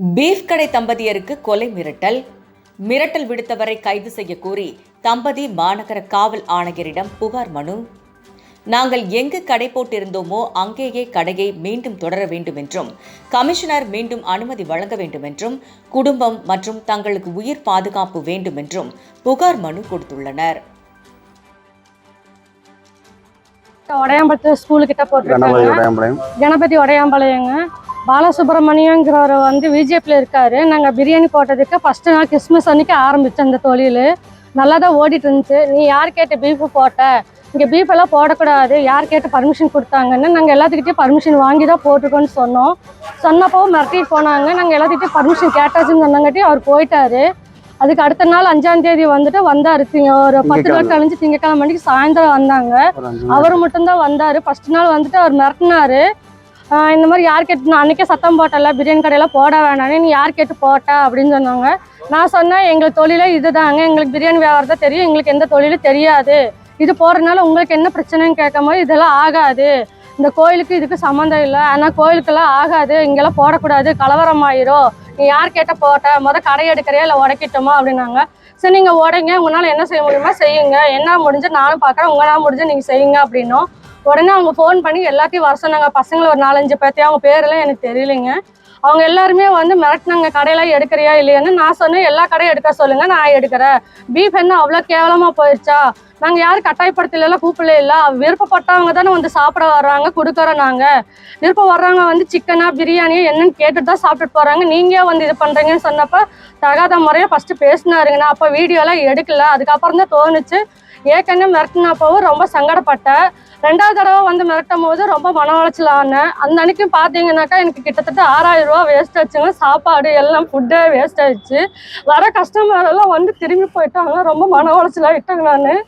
Beef கடை தம்பதியருக்கு கொலை மிரட்டல். மிரட்டல் விடுத்தவரை கைது செய்ய கோரி தம்பதி மாநகர காவல் ஆணையரிடம் புகார் மனு. நாங்கள் எங்கு கடை போட்டிருந்தோமோ அங்கேயே கடையை மீண்டும் தொடர வேண்டும் என்றும் கமிஷனர் மீண்டும் அனுமதி வழங்க வேண்டும் என்றும் குடும்பம் மற்றும் தங்களுக்கு உயிர் பாதுகாப்பு வேண்டும் என்றும் புகார் மனு கொடுத்துள்ளனர். உடையாம்பலத்து ஸ்கூலு கிட்ட கணபதி போட்டிருக்காங்க உடையாம்பாளையம் கணபதி உடையாம்பாளையங்க பாலசுப்ரமணியங்கிறவர் வந்து பிஜேபியில் இருக்காரு. நாங்கள் பிரியாணி போட்டதுக்கு ஃபஸ்ட்டு நாள் கிறிஸ்மஸ் அன்னைக்கு ஆரம்பித்தோம் இந்த தொழில். நல்லா தான் ஓடிட்டு இருந்துச்சு நீ யார் கேட்டு பீஃபு போட்ட? இங்கே பீஃப் எல்லாம் போடக்கூடாது. யார் கேட்டு பர்மிஷன் கொடுத்தாங்கன்னு நாங்கள் எல்லாத்துக்கிட்டையும் பர்மிஷன் வாங்கி தான் போட்டிருக்கோன்னு சொன்னோம். சொன்னப்போ மிரட்டிட்டு போனாங்க. நாங்கள் எல்லாத்துக்கிட்டையும் பர்மிஷன் கேட்டாச்சுன்னு சொன்னாங்காட்டி அவர் போயிட்டாரு. அதுக்கு அடுத்த நாள் அஞ்சாம் தேதி வந்துட்டு வந்தாரு. ஒரு பத்து நாள் கழிஞ்சு திங்கக்கிழமை மணிக்கு சாயந்தரம் வந்தாங்க. அவர் மட்டும்தான் வந்தார். ஃபர்ஸ்ட் நாள் வந்துட்டு அவர் மிரட்டினாரு. இந்த மாதிரி யார் கேட்டு நான் அன்றைக்கே சத்தம் போட்டல பிரியாணி கடையெல்லாம் போட வேணானே நீ யார் கேட்டு போட்ட அப்படின்னு சொன்னாங்க. நான் சொன்னேன் எங்களுக்கு தொழிலே இது தாங்க எங்களுக்கு பிரியாணி வியாபாரம் தான் தெரியும் எங்களுக்கு எந்த தொழிலும் தெரியாது. இது போகிறதுனால உங்களுக்கு என்ன பிரச்சனைன்னு கேட்கும் போது இதெல்லாம் ஆகாது. இந்த கோயிலுக்கு இதுக்கு சம்மந்தம் இல்லை. ஆனால் கோயிலுக்கெல்லாம் ஆகாது இங்கெல்லாம் போடக்கூடாது கலவரம் ஆயிரும் நீ யார் கேட்ட போட்ட மொதல் கடை எடுக்கிறியா இல்லை உடைக்கிட்டோமா அப்படின்னாங்க. சரி நீங்கள் உடைங்க உங்களால் என்ன செய்ய முடியுமோ செய்யுங்க. என்ன முடிஞ்சு நானும் பார்க்குறேன் உங்களால் முடிஞ்சு நீங்கள் செய்யுங்க அப்படின்னோம். உடனே அவங்க ஃபோன் பண்ணி எல்லாத்தையும் வர சொன்னாங்க. பசங்களை ஒரு நாலஞ்சு பேர்த்தையும் அவங்க பேரெல்லாம் எனக்கு தெரியலைங்க. அவங்க எல்லாருமே வந்து மிரட்டினாங்க கடையெல்லாம் எடுக்கிறியா இல்லையான்னு நான் சொன்னேன். எல்லா கடையும் எடுக்க சொல்லுங்க நான் எடுக்கிறேன். பீஃப் என்ன அவ்வளோ கேவலமாக போயிடுச்சா நாங்கள் யாரும் கட்டாயப்படுத்தலாம் கூப்பிடல இல்லை. விருப்பப்பட்டவங்க தானே வந்து சாப்பிட வர்றாங்க கொடுக்குறோம் நாங்கள் விருப்பம் வர்றவங்க வந்து சிக்கனா பிரியாணி என்னன்னு கேட்டுட்டு தான் சாப்பிட்டுட்டு போகிறாங்க நீங்கள் வந்து இது பண்ணுறீங்கன்னு சொன்னப்போ தகாத முறையாக ஃபஸ்ட்டு பேசினாருங்க. நான் அப்போ வீடியோலாம் எடுக்கல. அதுக்கப்புறம் தான் தோணுச்சு. ஏற்கனவே மிரட்டினப்பவும் ரொம்ப சங்கடப்பட்டேன். ரெண்டாவது தடவை வந்து மிரட்டும் போது ரொம்ப மன உளைச்சல் ஆனேன் அந்த அன்னைக்கும் பார்த்தீங்கன்னாக்கா எனக்கு கிட்டத்தட்ட ஆறாயிரம் ரூபா வேஸ்ட் ஆச்சுங்க. சாப்பாடு எல்லாம் ஃபுட்டே வேஸ்ட் ஆயிடுச்சு. வர கஸ்டமர் எல்லாம் வந்து திரும்பி போயிட்டாங்க. ரொம்ப மன உளைச்சல் ஆகிட்டாங்க நான்.